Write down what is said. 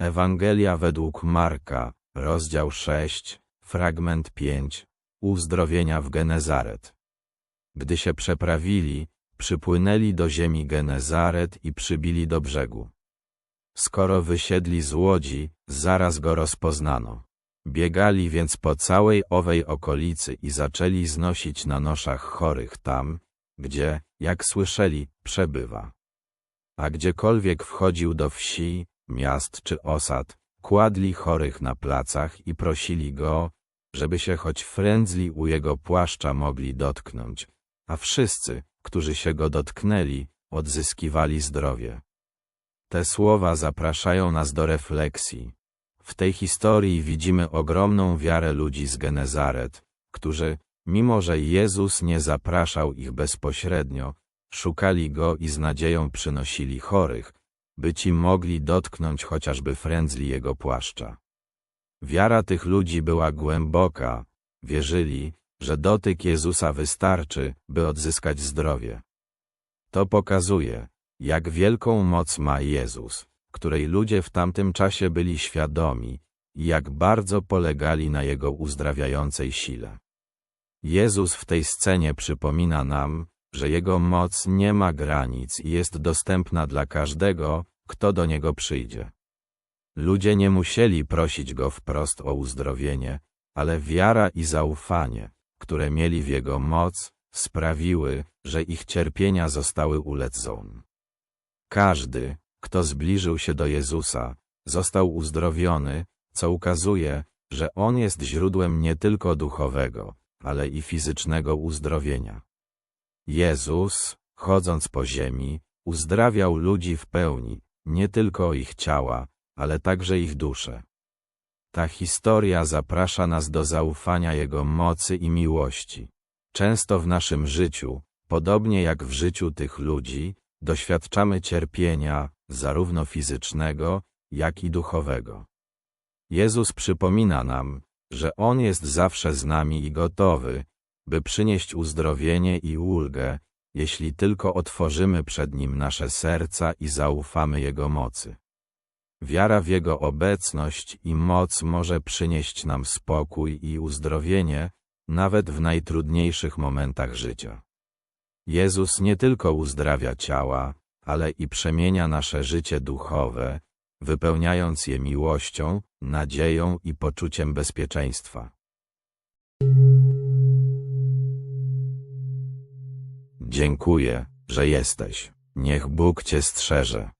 Ewangelia według Marka, rozdział 6, fragment 5, uzdrowienia w Genezaret. Gdy się przeprawili, przypłynęli do ziemi Genezaret i przybili do brzegu. Skoro wysiedli z łodzi, zaraz go rozpoznano. Biegali więc po całej owej okolicy i zaczęli znosić na noszach chorych tam, gdzie, jak słyszeli, przebywa. A gdziekolwiek wchodził do wsi, miast czy osad, kładli chorych na placach i prosili go, żeby się choć frędzli u jego płaszcza mogli dotknąć, a wszyscy, którzy się go dotknęli, odzyskiwali zdrowie. Te słowa zapraszają nas do refleksji. W tej historii widzimy ogromną wiarę ludzi z Genezaret, którzy, mimo że Jezus nie zapraszał ich bezpośrednio, szukali Go i z nadzieją przynosili chorych, by ci mogli dotknąć chociażby frędzli Jego płaszcza. Wiara tych ludzi była głęboka, wierzyli, że dotyk Jezusa wystarczy, by odzyskać zdrowie. To pokazuje, jak wielką moc ma Jezus, której ludzie w tamtym czasie byli świadomi i jak bardzo polegali na Jego uzdrawiającej sile. Jezus w tej scenie przypomina nam, że Jego moc nie ma granic i jest dostępna dla każdego, kto do Niego przyjdzie. Ludzie nie musieli prosić Go wprost o uzdrowienie, ale wiara i zaufanie, które mieli w Jego moc, sprawiły, że ich cierpienia zostały ulecone. Każdy, kto zbliżył się do Jezusa, został uzdrowiony, co ukazuje, że On jest źródłem nie tylko duchowego, ale i fizycznego uzdrowienia. Jezus, chodząc po ziemi, uzdrawiał ludzi w pełni, nie tylko ich ciała, ale także ich dusze. Ta historia zaprasza nas do zaufania Jego mocy i miłości. Często w naszym życiu, podobnie jak w życiu tych ludzi, doświadczamy cierpienia, zarówno fizycznego, jak i duchowego. Jezus przypomina nam, że On jest zawsze z nami i gotowy, by przynieść uzdrowienie i ulgę, jeśli tylko otworzymy przed Nim nasze serca i zaufamy Jego mocy. Wiara w Jego obecność i moc może przynieść nam spokój i uzdrowienie, nawet w najtrudniejszych momentach życia. Jezus nie tylko uzdrawia ciała, ale i przemienia nasze życie duchowe, wypełniając je miłością, nadzieją i poczuciem bezpieczeństwa. Dziękuję, że jesteś. Niech Bóg Cię strzeże.